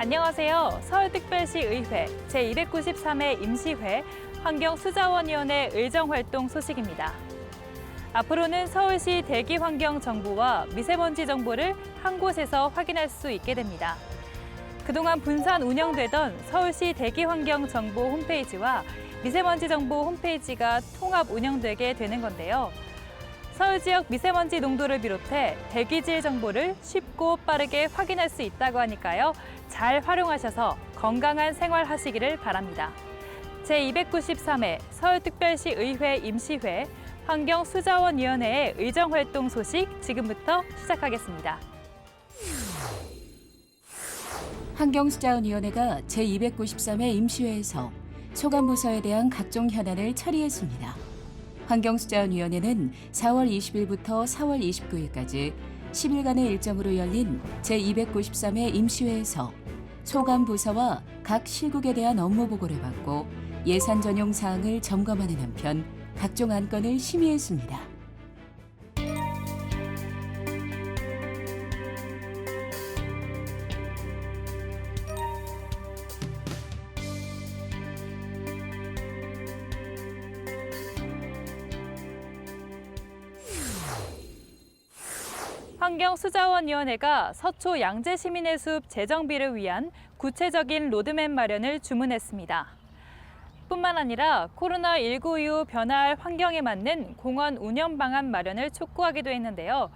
안녕하세요. 서울특별시 의회 제293회 임시회 환경수자원위원회 의정활동 소식입니다. 앞으로는 서울시 대기환경 정보와 미세먼지 정보를 한 곳에서 확인할 수 있게 됩니다. 그동안 분산 운영되던 서울시 대기환경 정보 홈페이지와 미세먼지 정보 홈페이지가 통합 운영되게 되는 건데요. 서울 지역 미세먼지 농도를 비롯해 대기질 정보를 쉽고 빠르게 확인할 수 있다고 하니까요. 잘 활용하셔서 건강한 생활 하시기를 바랍니다. 제293회 서울특별시 의회 임시회 환경수자원위원회의 의정활동 소식 지금부터 시작하겠습니다. 환경수자원위원회가 제293회 임시회에서 소관부서에 대한 각종 현안을 처리했습니다. 환경수자원위원회는 4월 20일부터 4월 29일까지 10일간의 일정으로 열린 제293회 임시회에서 소관 부서와 각 실국에 대한 업무 보고를 받고 예산 전용 사항을 점검하는 한편 각종 안건을 심의했습니다. 환경수자원위원회가 서초 양재시민의 숲 재정비를 위한 구체적인 로드맵 마련을 주문했습니다. 뿐만 아니라 코로나19 이후 변화할 환경에 맞는 공원 운영 방안 마련을 촉구하기도 했는데요.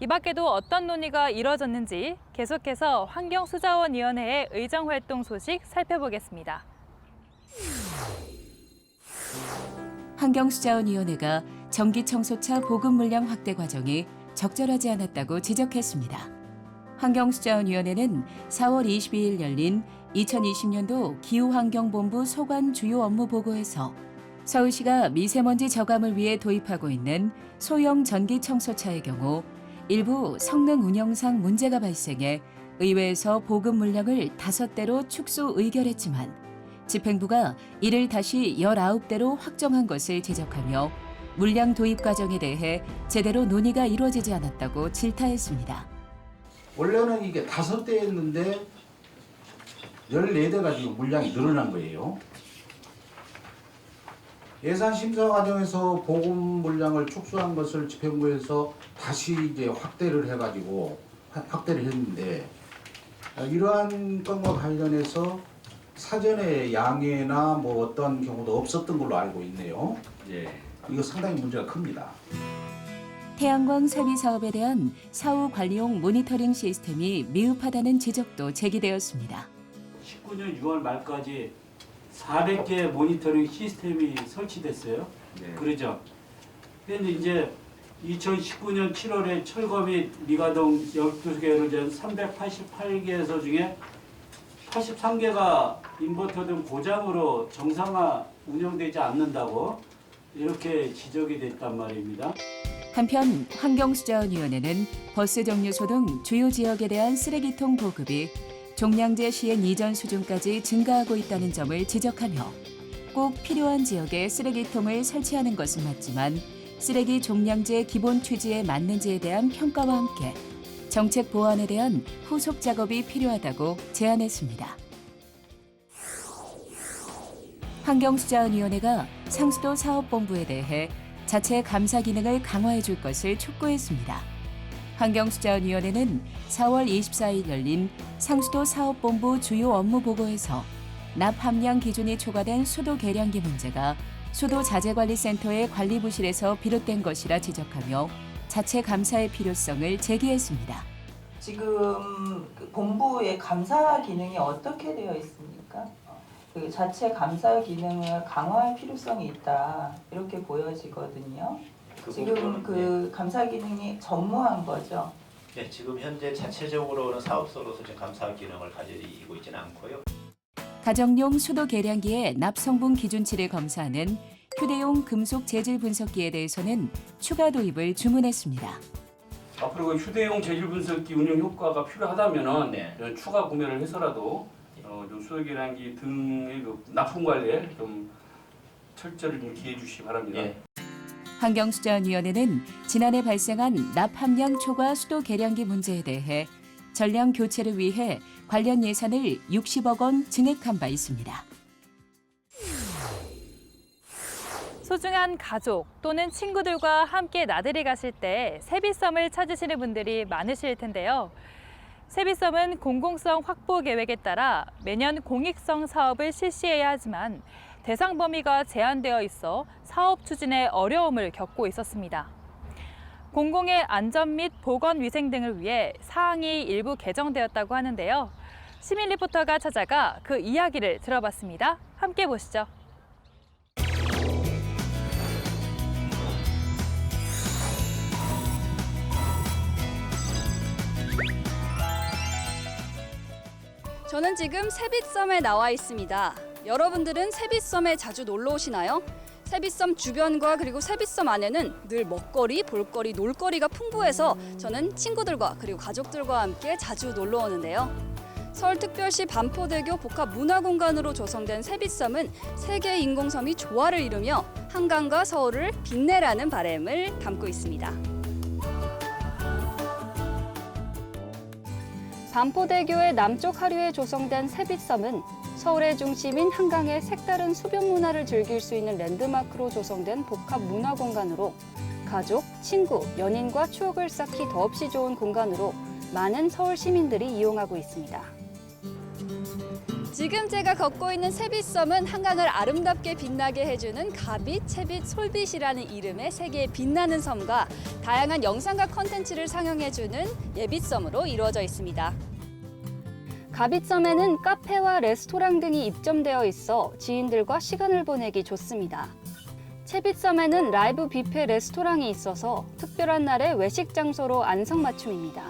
이 밖에도 어떤 논의가 이뤄졌는지 계속해서 환경수자원위원회의 의정 활동 소식 살펴보겠습니다. 환경수자원위원회가 전기청소차 보급 물량 확대 과정이 적절하지 않았다고 지적했습니다. 환경수자원위원회는 4월 22일 열린 2020년도 기후환경본부 소관 주요 업무 보고에서 서울시가 미세먼지 저감을 위해 도입하고 있는 소형 전기 청소차의 경우 일부 성능 운영상 문제가 발생해 의회에서 보급 물량을 다섯 대로 축소 의결했지만 집행부가 이를 다시 19대로 확정한 것을 지적하며 물량 도입 과정에 대해 제대로 논의가 이루어지지 않았다고 질타했습니다. 원래는 이게 다섯 대였는데 14대가 지금 물량이 늘어난 거예요. 예산 심사 과정에서 보급 물량을 축소한 것을 집행부에서 다시 이제 확대를 해가지고 하- 확대를 했는데 아, 이러한 건과 관련해서 사전에 양해나 뭐 어떤 경우도 없었던 걸로 알고 있네요. 예, 이거 상당히 문제가 큽니다. 태양광 설비 사업에 대한 사후 관리용 모니터링 시스템이 미흡하다는 지적도 제기되었습니다. 19년 6월 말까지 400개 모니터링 시스템이 설치됐어요. 네. 그러죠. 근데 이제 2019년 7월에 철거 및 미가동 12개를 전 388개소 중에 83개가 인버터 등 고장으로 정상화 운영되지 않는다고 이렇게 지적이 됐단 말입니다. 한편 환경수자원위원회는 버스 정류소 등 주요 지역에 대한 쓰레기통 보급이 종량제 시행 이전 수준까지 증가하고 있다는 점을 지적하며 꼭 필요한 지역에 쓰레기통을 설치하는 것은 맞지만 쓰레기 종량제 기본 취지에 맞는지에 대한 평가와 함께 정책 보완에 대한 후속 작업이 필요하다고 제안했습니다. 환경수자원위원회가 상수도 사업본부에 대해 자체 감사 기능을 강화해 줄 것을 촉구했습니다. 환경수자원위원회는 4월 24일 열린 상수도 사업본부 주요 업무 보고에서 납 함량 기준이 초과된 수도 계량기 문제가 수도 자재관리센터의 관리 부실에서 비롯된 것이라 지적하며 자체 감사의 필요성을 제기했습니다. 지금 그 본부의 감사 기능이 어떻게 되어 있습니까? 그 자체 감사 기능을 강화할 필요성이 있다 이렇게 보여지거든요. 지금 그 감사 기능이 전무한 거죠. 네, 지금 현재 자체적으로는 사업소로서 지금 감사 기능을 가지고 있지는 않고요. 가정용 수도 계량기의 납 성분 기준치를 검사하는 휴대용 금속 재질 분석기에 대해서는 추가 도입을 주문했습니다. 앞으로 그 휴대용 재질 분석기 운영 효과가 필요하다면은 네. 이런 추가 구매를 해서라도 어, 좀 수도 계량기 등의 그 납품 관리에 좀 철저히 좀 기해 주시기 바랍니다. 예. 환경수자 원위원회는 지난해 발생한 납 함량 초과 수도 계량기 문제에 대해 전량 교체를 위해 관련 예산을 60억 원 증액한 바 있습니다. 소중한 가족 또는 친구들과 함께 나들이 가실 때 세비섬을 찾으시는 분들이 많으실 텐데요. 세비섬은 공공성 확보 계획에 따라 매년 공익성 사업을 실시해야 하지만 대상 범위가 제한되어 있어 사업 추진에 어려움을 겪고 있었습니다. 공공의 안전 및 보건 위생 등을 위해 사항이 일부 개정되었다고 하는데요. 시민 리포터가 찾아가 그 이야기를 들어봤습니다. 함께 보시죠. 저는 지금 세빛섬에 나와 있습니다. 여러분들은 세빛섬에 자주 놀러 오시나요? 세빛섬 주변과 그리고 세빛섬 안에는 늘 먹거리, 볼거리, 놀거리가 풍부해서 저는 친구들과 그리고 가족들과 함께 자주 놀러 오는데요. 서울특별시 반포대교 복합문화공간으로 조성된 세빛섬은 세계 인공섬이 조화를 이루며 한강과 서울을 빛내라는 바램을 담고 있습니다. 반포대교의 남쪽 하류에 조성된 세빛섬은 서울의 중심인 한강의 색다른 수변 문화를 즐길 수 있는 랜드마크로 조성된 복합 문화 공간으로 가족, 친구, 연인과 추억을 쌓기 더없이 좋은 공간으로 많은 서울 시민들이 이용하고 있습니다. 지금 제가 걷고 있는 세빛섬은 한강을 아름답게 빛나게 해주는 가빛, 채빛, 솔빛이라는 이름의 세 개의 빛나는 섬과 다양한 영상과 컨텐츠를 상영해주는 예빛섬으로 이루어져 있습니다. 가빛섬에는 카페와 레스토랑 등이 입점되어 있어 지인들과 시간을 보내기 좋습니다. 채빛섬에는 라이브 뷔페 레스토랑이 있어서 특별한 날의 외식 장소로 안성맞춤입니다.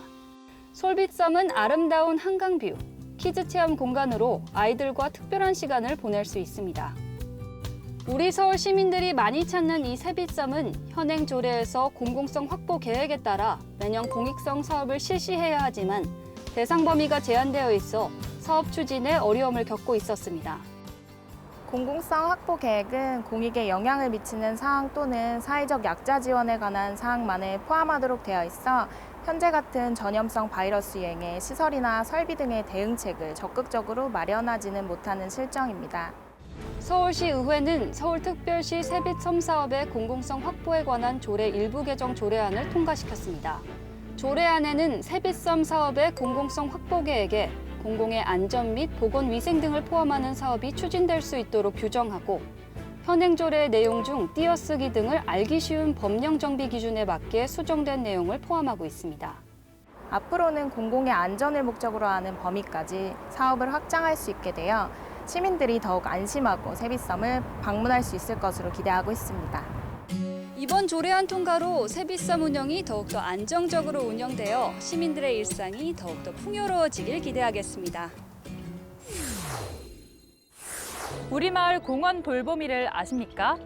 솔빛섬은 아름다운 한강뷰, 키즈 체험 공간으로 아이들과 특별한 시간을 보낼 수 있습니다. 우리 서울 시민들이 많이 찾는 이 세빛섬은 현행 조례에서 공공성 확보 계획에 따라 매년 공익성 사업을 실시해야 하지만 대상 범위가 제한되어 있어 사업 추진에 어려움을 겪고 있었습니다. 공공성 확보 계획은 공익에 영향을 미치는 사항 또는 사회적 약자 지원에 관한 사항만을 포함하도록 되어 있어 현재 같은 전염성 바이러스 유행에 시설이나 설비 등의 대응책을 적극적으로 마련하지는 못하는 실정입니다. 서울시 의회는 서울특별시 세빛섬 사업의 공공성 확보에 관한 조례 일부 개정 조례안을 통과시켰습니다. 조례안에는 세빛섬 사업의 공공성 확보 계획에 공공의 안전 및 보건 위생 등을 포함하는 사업이 추진될 수 있도록 규정하고 현행 조례 내용 중 띄어쓰기 등을 알기 쉬운 법령 정비 기준에 맞게 수정된 내용을 포함하고 있습니다. 앞으로는 공공의 안전을 목적으로 하는 범위까지 사업을 확장할 수 있게 되어 시민들이 더욱 안심하고 세빛섬을 방문할 수 있을 것으로 기대하고 있습니다. 이번 조례안 통과로 세빛섬 운영이 더욱더 안정적으로 운영되어 시민들의 일상이 더욱더 풍요로워지길 기대하겠습니다. 우리 마을 공원 돌보미를 아십니까?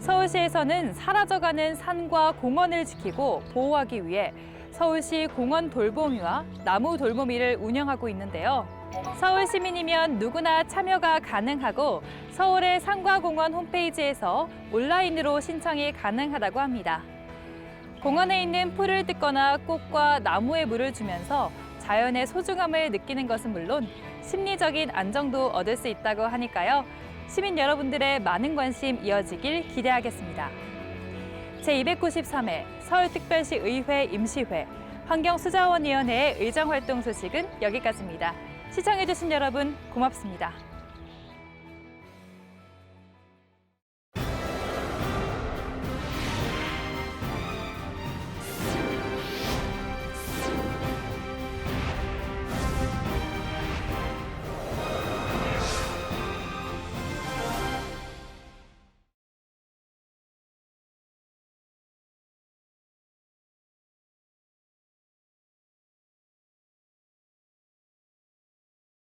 서울시에서는 사라져가는 산과 공원을 지키고 보호하기 위해 서울시 공원 돌보미와 나무 돌보미를 운영하고 있는데요. 서울 시민이면 누구나 참여가 가능하고 서울의 산과 공원 홈페이지에서 온라인으로 신청이 가능하다고 합니다. 공원에 있는 풀을 뜯거나 꽃과 나무에 물을 주면서 자연의 소중함을 느끼는 것은 물론 심리적인 안정도 얻을 수 있다고 하니까요. 시민 여러분들의 많은 관심 이어지길 기대하겠습니다. 제293회 서울특별시 의회 임시회 환경수자원위원회의 의정활동 소식은 여기까지입니다. 시청해주신 여러분 고맙습니다.